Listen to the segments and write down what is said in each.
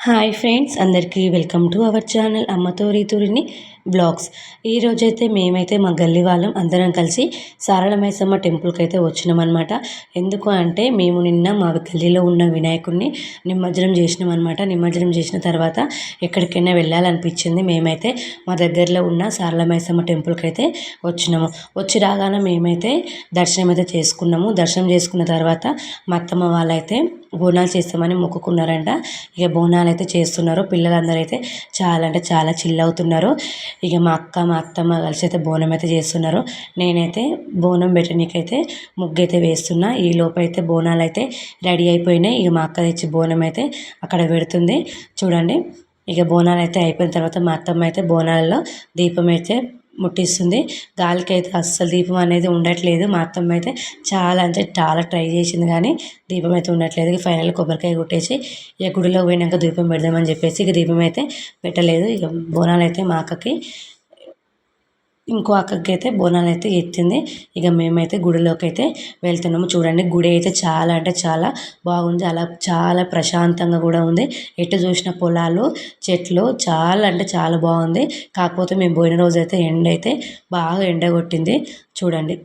Hi friends అందరికీ welcome to our channel అమ్మతో రీతురిని బ్లాగ్స్. ఈరోజైతే మేమైతే మా గల్లీ వాళ్ళం అందరం కలిసి సారళమైసమ్మ టెంపుల్కి అయితే వచ్చినామన్నమాట. ఎందుకు అంటే మేము నిన్న మా గల్లీలో ఉన్న వినాయకుడిని నిమజ్జనం చేసినాం అనమాట నిమజ్జనం చేసిన తర్వాత ఎక్కడికైనా వెళ్ళాలనిపించింది. మేమైతే మా దగ్గరలో ఉన్న సారళమైసమ్మ టెంపుల్కి అయితే వచ్చినాము. వచ్చి రాగానే మేమైతే దర్శనం అయితే చేసుకున్నాము. దర్శనం చేసుకున్న తర్వాత మా అత్తమ్మ వాళ్ళైతే బోనాలు చేస్తామని మొక్కుకున్నారంట. ఇక బోనాలు అయితే చేస్తున్నారు. పిల్లలందరూ అయితే చాలా అంటే చాలా చిల్ అవుతున్నారు. ఇక మా అక్క మా అత్తమ్మ కలిసి అయితే బోనం అయితే చేస్తున్నారు. నేనైతే బోనం పెట్టనీకైతే ముగ్గు అయితే వేస్తున్నా. ఈ లోపైతే అయితే బోనాలు అయితే రెడీ అయిపోయినాయి. ఇక మా అక్క తెచ్చి బోనం అయితే అక్కడ పెడుతుంది. చూడండి ఇక బోనాలు అయితే అయిపోయిన తర్వాత మా అత్తమ్మ అయితే బోనాలలో దీపం అయితే ముట్టిస్తుంది. గాలికి అయితే అస్సలు దీపం అనేది ఉండట్లేదు. మా అత్తమ్మ అయితే చాలా అంటే చాలా ట్రై చేసింది కానీ దీపం అయితే ఉండట్లేదు. ఫైనల్ కొబ్బరికాయ కొట్టేసి ఇక గుడిలో పోయినాక దీపం పెడదామని చెప్పేసి ఇక దీపం అయితే పెట్టలేదు. ఇక బోనాలు అయితే మా అక్కకి ఇంకో అక్కకి అయితే బోనాలు అయితే ఎత్తింది. ఇక మేమైతే గుడిలోకి అయితే వెళ్తున్నాము. చూడండి గుడి అయితే చాలా అంటే చాలా బాగుంది. అలా చాలా ప్రశాంతంగా కూడా ఉంది. ఎటు చూసిన పొలాలు చెట్లు చాలా అంటే చాలా బాగుంది. కాకపోతే మేము పోయిన రోజు అయితే ఎండ అయితే బాగా ఎండ కొట్టింది చూడండి.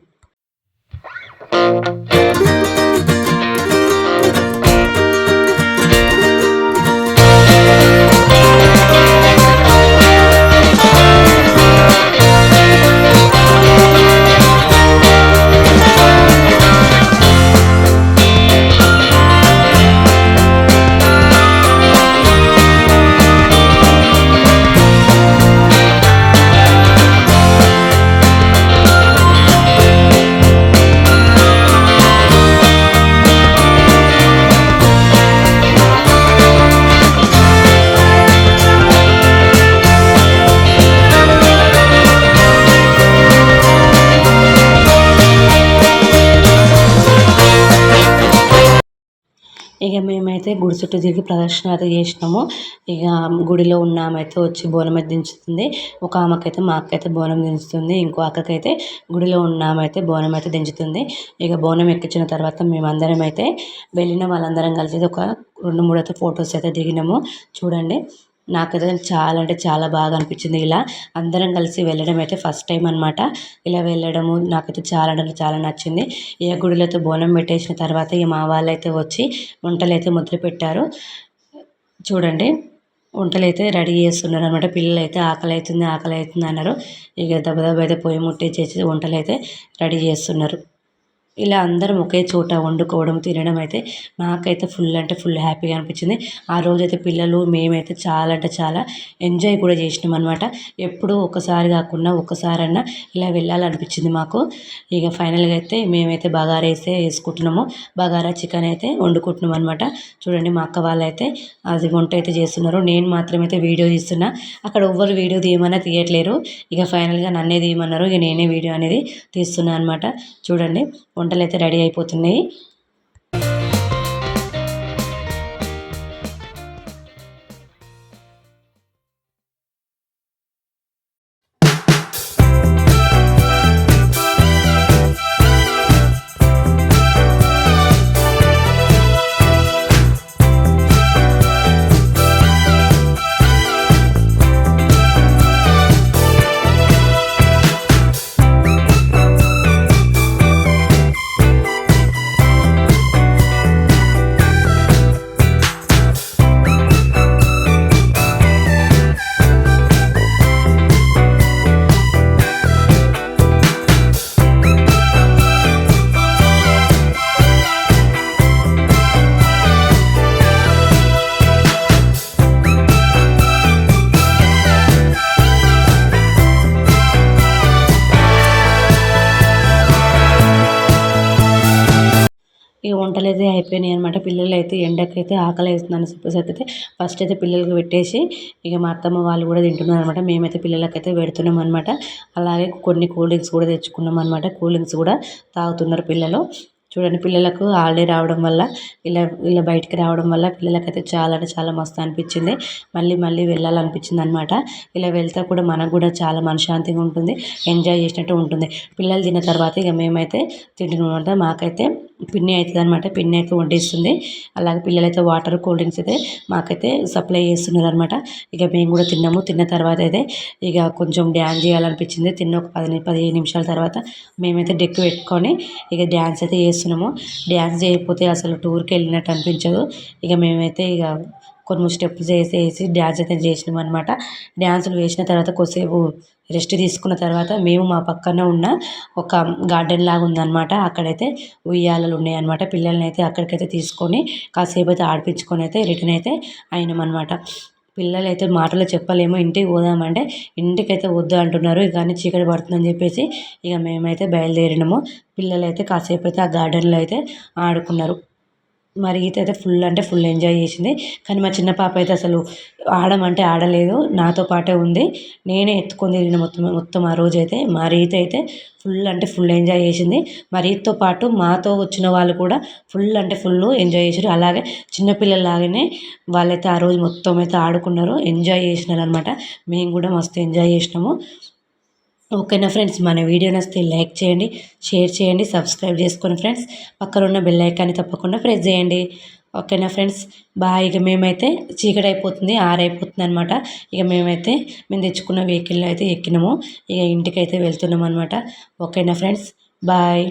ఇక మేమైతే గుడి చుట్టూ తిరిగి ప్రదర్శన అయితే చేసినాము. ఇక గుడిలో ఉన్న ఆమె అయితే వచ్చి బోనం అయితే దించుతుంది. ఒక ఆమెకైతే మా అక్క అయితే బోనం దించుతుంది. ఇంకో అక్కకైతే గుడిలో ఉన్న ఆమె అయితే బోనం అయితే దించుతుంది. ఇక బోనం ఎక్కించిన తర్వాత మేమందరం అయితే వెళ్ళిన వాళ్ళందరం కలిసి ఒక రెండు మూడు అయితే ఫొటోస్ అయితే దిగినాము. చూడండి. నాకైతే చాలా అంటే చాలా బాగా అనిపించింది ఇలా అందరం కలిసి వెళ్ళడం అయితే ఫస్ట్ టైం అనమాట ఇలా వెళ్ళడము నాకైతే చాలా అంటే చాలా నచ్చింది. ఏ గుడిలతో బోనం పెట్టేసిన తర్వాత ఇక మా వాళ్ళైతే వచ్చి వంటలు అయితే మొదలు పెట్టారు. చూడండి వంటలు అయితే రెడీ చేస్తున్నారు అనమాట పిల్లలు అయితే ఆకలి అవుతుంది ఆకలి అవుతుంది అన్నారు. ఇక దెబ్బ దెబ్బ అయితే పొయ్యి ముట్టేసేసి వంటలు అయితే రెడీ చేస్తున్నారు. ఇలా అందరం ఒకే చోట వండుకోవడం తినడం అయితే నాకైతే ఫుల్ అంటే ఫుల్ హ్యాపీగా అనిపించింది. ఆ రోజైతే పిల్లలు మేమైతే చాలా అంటే చాలా ఎంజాయ్ కూడా చేసినాం అనమాట ఎప్పుడూ ఒకసారి కాకుండా ఒకసారన్నా ఇలా వెళ్ళాలనిపించింది మాకు. ఇక ఫైనల్గా అయితే మేమైతే బగారా అయితే వేసుకుంటున్నాము. బగారా చికెన్ అయితే వండుకుంటున్నాం అనమాట చూడండి మా అక్క వాళ్ళు అయితే అది వంట అయితే చేస్తున్నారు. నేను మాత్రమైతే వీడియో తీస్తున్నా. అక్కడ ఎవ్వరు వీడియో తీయమన్నా తీయట్లేరు. ఇక ఫైనల్గా నన్నే తీయమన్నారు. ఇక నేనే వీడియో అనేది తీస్తున్నాను అనమాట చూడండి వంటలు అయితే రెడీ అయిపోతున్నాయి. వంటలు అయితే అయిపోయినాయి అనమాట పిల్లలు అయితే ఎండకైతే ఆకలి వేస్తుందని చెప్పేసి అయితే ఫస్ట్ అయితే పిల్లలకి పెట్టేసి ఇక మా అత్తమ్మ వాళ్ళు కూడా తింటున్నారు అనమాట మేమైతే పిల్లలకైతే పెడుతున్నాం అనమాట అలాగే కొన్ని కూల్ డ్రింక్స్ కూడా తెచ్చుకున్నాం అనమాట కూల్ డ్రింక్స్ కూడా తాగుతున్నారు పిల్లలు. చూడండి పిల్లలకు హాలిడే రావడం వల్ల ఇలా ఇలా బయటికి రావడం వల్ల పిల్లలకైతే చాలా అంటే చాలా మస్తు అనిపించింది. మళ్ళీ మళ్ళీ వెళ్ళాలనిపించింది అనమాట ఇలా వెళ్తే కూడా మనకు కూడా చాలా మనశ్శాంతిగా ఉంటుంది. ఎంజాయ్ చేసినట్టు ఉంటుంది. పిల్లలు తిన్న తర్వాత ఇక మేమైతే తింటున్నాం అనమాట మాకైతే పిన్ని అవుతుంది అనమాట పిన్ని అయితే వండిస్తుంది. అలాగే పిల్లలైతే వాటర్ కూల్ డ్రింక్స్ అయితే మాకైతే సప్లై చేస్తున్నారు అనమాట ఇక మేము కూడా తిన్నాము. తిన్న తర్వాత అయితే ఇక కొంచెం డ్యాన్స్ చేయాలనిపించింది. తిన్న ఒక పది పదిహేను నిమిషాల తర్వాత మేమైతే డెక్ పెట్టుకొని ఇక డ్యాన్స్ అయితే చేస్తున్నాము. డ్యాన్స్ చేయకపోతే అసలు టూర్కి వెళ్ళినట్టు అనిపించదు. ఇక మేమైతే ఇక కొన్ని స్టెప్స్ వేసి వేసి డ్యాన్స్ అయితే చేసినాం అనమాట డ్యాన్సులు వేసిన తర్వాత కొద్దిసేపు రెస్ట్ తీసుకున్న తర్వాత మేము మా పక్కన ఉన్న ఒక గార్డెన్ లాగా ఉందన్నమాట. అక్కడైతే ఉయ్యాలలు ఉన్నాయన్నమాట. పిల్లల్ని అయితే అక్కడికైతే తీసుకొని కాసేపు అయితే ఆడిపించుకొని అయితే రిటర్న్ అయితే అయినాం అనమాట పిల్లలు అయితే మాటలు చెప్పలేము. ఇంటికి పోదామంటే ఇంటికైతే వద్దు అంటున్నారు. కానీ చీకటి పడుతుందని చెప్పేసి ఇక మేమైతే బయలుదేరినాము. పిల్లలు అయితే కాసేపు అయితే ఆ గార్డెన్లో అయితే ఆడుకున్నారు. మరి ఈత అయితే ఫుల్ అంటే ఫుల్ ఎంజాయ్ చేసింది. కానీ మా చిన్న పాప అయితే అసలు ఆడమంటే ఆడలేదు నాతో పాటే ఉంది. నేనే ఎత్తుకొని తిరిగిన మొత్తం మొత్తం ఆ రోజు అయితే మా రీత అయితే ఫుల్ అంటే ఫుల్ ఎంజాయ్ చేసింది. మా రీత్తో పాటు మాతో వచ్చిన వాళ్ళు కూడా ఫుల్ అంటే ఫుల్ ఎంజాయ్ చేశారు. అలాగే చిన్నపిల్లలాగానే వాళ్ళైతే ఆ రోజు మొత్తం అయితే ఆడుకున్నారు ఎంజాయ్ చేసినారు అనమాట మేము కూడా మస్తు ఎంజాయ్ చేసినాము. ఓకేనా ఫ్రెండ్స్? మన వీడియో నచ్చితే లైక్ చేయండి షేర్ చేయండి సబ్స్క్రైబ్ చేసుకోండి ఫ్రెండ్స్. పక్కన ఉన్న బెల్ ఐకాన్ని తప్పకుండా ప్రెస్ చేయండి. ఓకేనా ఫ్రెండ్స్? బాయ్. ఇక మేమైతే చీకటి అయిపోతుంది ఆరైపోతుంది అనమాట ఇక మేమైతే మేము తెచ్చుకున్న వెహికల్లో అయితే ఎక్కినాము. ఇక ఇంటికి అయితే వెళ్తున్నాం అనమాట ఓకేనా ఫ్రెండ్స్? బాయ్.